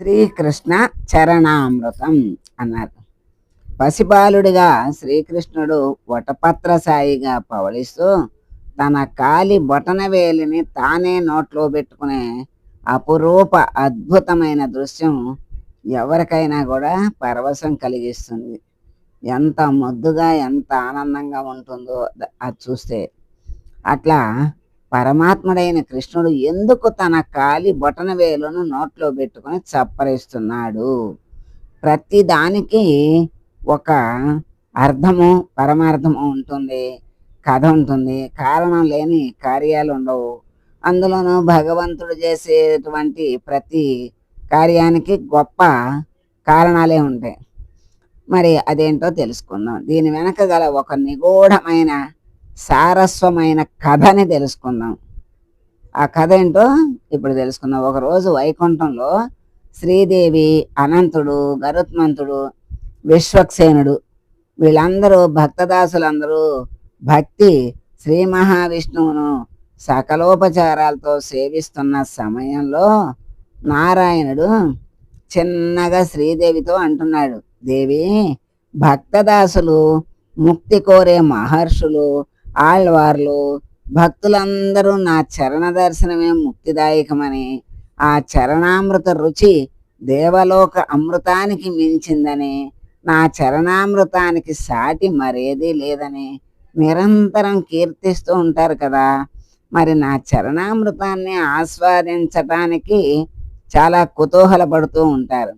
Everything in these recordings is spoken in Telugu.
శ్రీకృష్ణ చరణామృతం అన్నారు. పసిబాలుడిగా శ్రీకృష్ణుడు వటపత్ర సాయిగా పవళిస్తూ తన కాలి బొటన వేలిని తానే నోట్లో పెట్టుకునే అపురూప అద్భుతమైన దృశ్యం ఎవరికైనా కూడా పరవశం కలిగిస్తుంది. ఎంత ముద్దుగా ఎంత ఆనందంగా ఉంటుందో అది చూస్తే. అట్లా పరమాత్ముడైన కృష్ణుడు ఎందుకు తన కాలి బొటన వేలును నోట్లో పెట్టుకొని చప్పరిస్తున్నాడు? ప్రతి దానికి ఒక అర్థము పరమార్థము ఉంటుంది కథ ఉంటుంది కారణం లేని కార్యాలు ఉండవు. అందులోనూ భగవంతుడు చేసేటువంటి ప్రతి కార్యానికి గొప్ప కారణాలే ఉంటాయి. మరి అదేంటో తెలుసుకుందాం. దీని వెనక గల ఒక నిగూఢమైన సారస్వమైన కథని తెలుసుకుందాం. ఆ కథ ఏంటో ఇప్పుడు తెలుసుకుందాం. ఒకరోజు వైకుంఠంలో శ్రీదేవి అనంతుడు గరుత్మంతుడు విశ్వక్సేనుడు వీళ్ళందరూ భక్తదాసులందరూ భక్తి శ్రీ మహావిష్ణువును సకలోపచారాలతో సేవిస్తున్న సమయంలో నారాయణుడు చిన్నగా శ్రీదేవితో అంటున్నాడు దేవి భక్తదాసులు ముక్తి కోరే మహర్షులు ఆళ్వార్లు భక్తులందరూ నా చరణ దర్శనమే ముక్తిదాయకమని ఆ చరణామృత రుచి దేవలోక అమృతానికి మించిందని నా చరణామృతానికి సాటి మరేదీ లేదని నిరంతరం కీర్తిస్తూ ఉంటారు కదా. మరి నా చరణామృతాన్ని ఆస్వాదించటానికి చాలా కుతూహలపడుతూ ఉంటారు.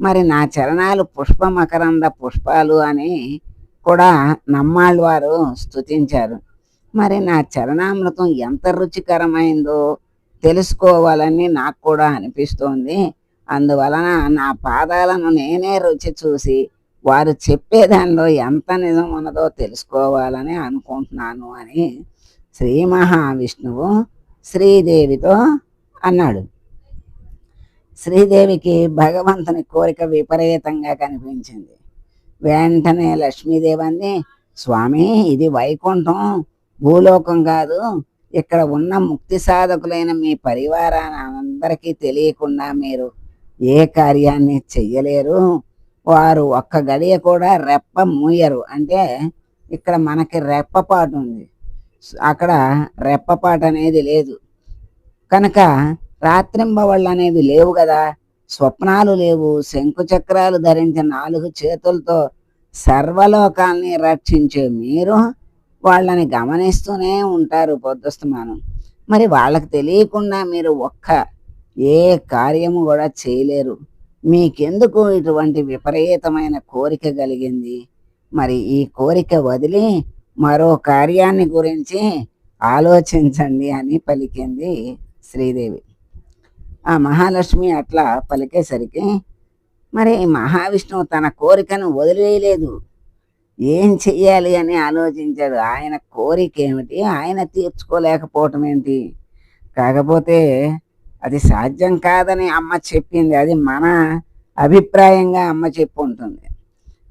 మరి నా చరణాలు పుష్ప మకరంద పుష్పాలు అని కూడా నమ్మాళ్ళు వారు స్థుతించారు మరి నా చరణామృతం ఎంత రుచికరమైందో తెలుసుకోవాలని నాకు కూడా అనిపిస్తోంది. అందువలన నా పాదాలను నేనే రుచి చూసి వారు చెప్పేదానిలో ఎంత నిజం ఉన్నదో తెలుసుకోవాలని అనుకుంటున్నాను అని శ్రీ మహావిష్ణువు శ్రీదేవితో అన్నాడు. శ్రీదేవికి భగవంతుని కోరిక విపరీతంగా కనిపించింది. వెంటనే లక్ష్మీదేవి అంది స్వామి ఇది వైకుంఠం భూలోకం కాదు. ఇక్కడ ఉన్న ముక్తి సాధకులైన మీ పరివారాన్ని అందరికీ తెలియకుండా మీరు ఏ కార్యాన్ని చెయ్యలేరు. వారు ఒక్క గడియ కూడా రెప్ప మూయరు. అంటే ఇక్కడ మనకి రెప్పపాటు ఉంది. అక్కడ రెప్పపాటు అనేది లేదు. కనుక రాత్రింబవళ్ళు అనేవి లేవు కదా. స్వప్నాలు లేవు. శంకుచక్రాలు ధరించిన నాలుగు చేతులతో సర్వలోకాల్ని రక్షించే మీరు వాళ్ళని గమనిస్తూనే ఉంటారు పొద్దుస్తమానం. మరి వాళ్ళకి తెలియకుండా మీరు ఒక్క ఏ కార్యము కూడా చేయలేరు. మీకెందుకు ఇటువంటి విపరీతమైన కోరిక కలిగింది? మరి ఈ కోరిక వదిలి మరో కార్యాన్ని గురించి ఆలోచించండి అని పలికింది శ్రీదేవి. ఆ మహాలక్ష్మి అట్లా పలికేసరికి మరి మహావిష్ణువు తన కోరికను వదిలేయలేదు. ఏం చెయ్యాలి? అని ఆలోచించాడు. ఆయన కోరిక ఏమిటి ఆయన తీర్చుకోలేకపోవటం ఏంటి? కాకపోతే అది సాధ్యం కాదని అమ్మ చెప్పింది. అది మన అభిప్రాయంగా అమ్మ చెప్పు ఉంటుంది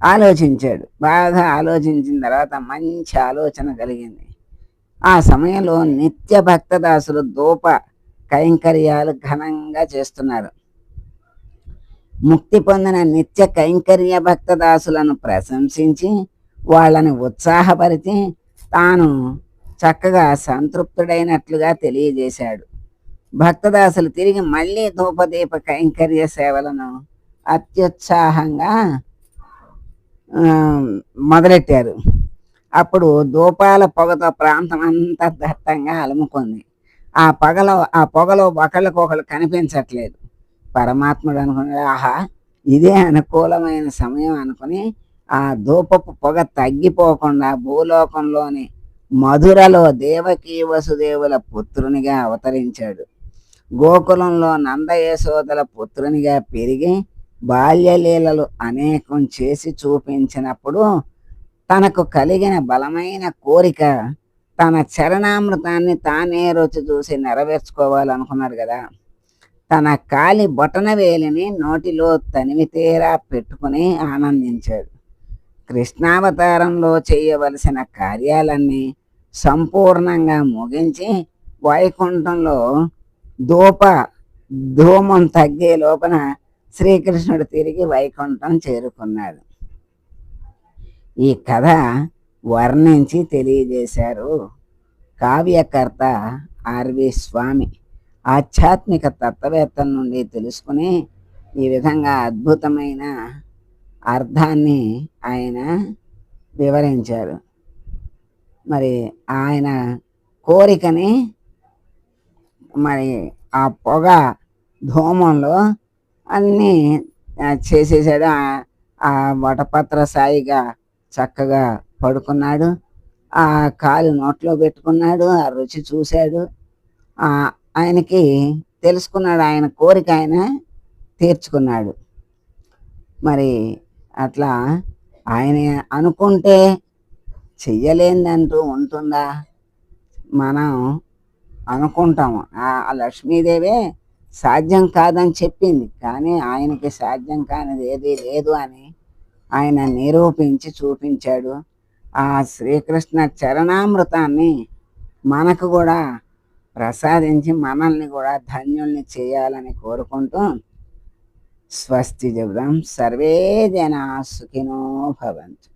ఆలోచించాడు. బాగా ఆలోచించిన తర్వాత మంచి ఆలోచన కలిగింది. ఆ సమయంలో నిత్య భక్తదాసులు దూప కైంకర్యాలు ఘనంగా చేస్తున్నారు. ముక్తి పొందిన నిత్య కైంకర్య భక్తదాసులను ప్రశంసించి వాళ్ళని ఉత్సాహపరిచి తాను చక్కగా సంతృప్తుడైనట్లుగా తెలియజేశాడు. భక్తదాసులు తిరిగి మళ్ళీ ధూపదీప కైంకర్య సేవలను అత్యుత్సాహంగా మొదలెట్టారు. అప్పుడు ధూపాల పొగతో ప్రాంతం అంతా దట్టంగా అలుముకుంది. ఆ పగలో ఆ పొగలో ఒకళ్ళకొకళ్ళు కనిపించట్లేదు. పరమాత్ముడు అనుకున్నాడు ఆహా ఇదే అనుకూలమైన సమయం అనుకుని ఆ ధూపపు పొగ తగ్గిపోకుండా భూలోకంలోని మధురలో దేవకీ వసుదేవుల పుత్రునిగా అవతరించాడు. గోకులంలో నందయశోదల పుత్రునిగా పెరిగి బాల్యలీలలు అనేకం చేసి చూపించినప్పుడు తనకు కలిగిన బలమైన కోరిక తన చరణామృతాన్ని తానే రుచి చూసి నెరవేర్చుకోవాలనుకున్నాడు కదా. తన కాలి బొటన వేలిని నోటిలో తనివితేరా పెట్టుకుని ఆనందించాడు. కృష్ణావతారంలో చేయవలసిన కార్యాలన్నీ సంపూర్ణంగా ముగించి వైకుంఠంలో ధూప ధూమం తగ్గే లోపల శ్రీకృష్ణుడు తిరిగి వైకుంఠం చేరుకున్నాడు. ఈ కథ వర్ణించి తెలియజేశారు. కావ్యకర్త ఆర్వి స్వామి ఆధ్యాత్మిక తత్వవేత్తల నుండి తెలుసుకుని ఈ విధంగా అద్భుతమైన అర్థాన్ని ఆయన వివరించారు. మరి ఆయన కోరికని మరి ఆ పొగ ధూమంలో అన్నీ చేసేసాడు. ఆ- ఆ వటపత్ర సాయిగా చక్కగా పడుకున్నాడు. ఆ కాలు నోట్లో పెట్టుకున్నాడు. ఆ రుచి చూశాడు. ఆయనకి తెలుసుకున్నాడు. ఆయన కోరిక ఆయన తీర్చుకున్నాడు. మరి అట్లా ఆయన అనుకుంటే చెయ్యలేందంటూ ఉంటుందా? మనం అనుకుంటాము ఆ ఆ లక్ష్మీదేవే సాధ్యం కాదని చెప్పింది. కానీ ఆయనకి సాధ్యం కానిది ఏది లేదు అని ఆయన నిరూపించి చూపించాడు. ఆ శ్రీకృష్ణ చరణామృతాన్ని మనకు కూడా ప్రసాదించి మనల్ని కూడా ధన్యుల్ని చేయాలని కోరుకుంటూ స్వస్తి చెబుదాం సర్వే జనా సుఖినో భవంతు.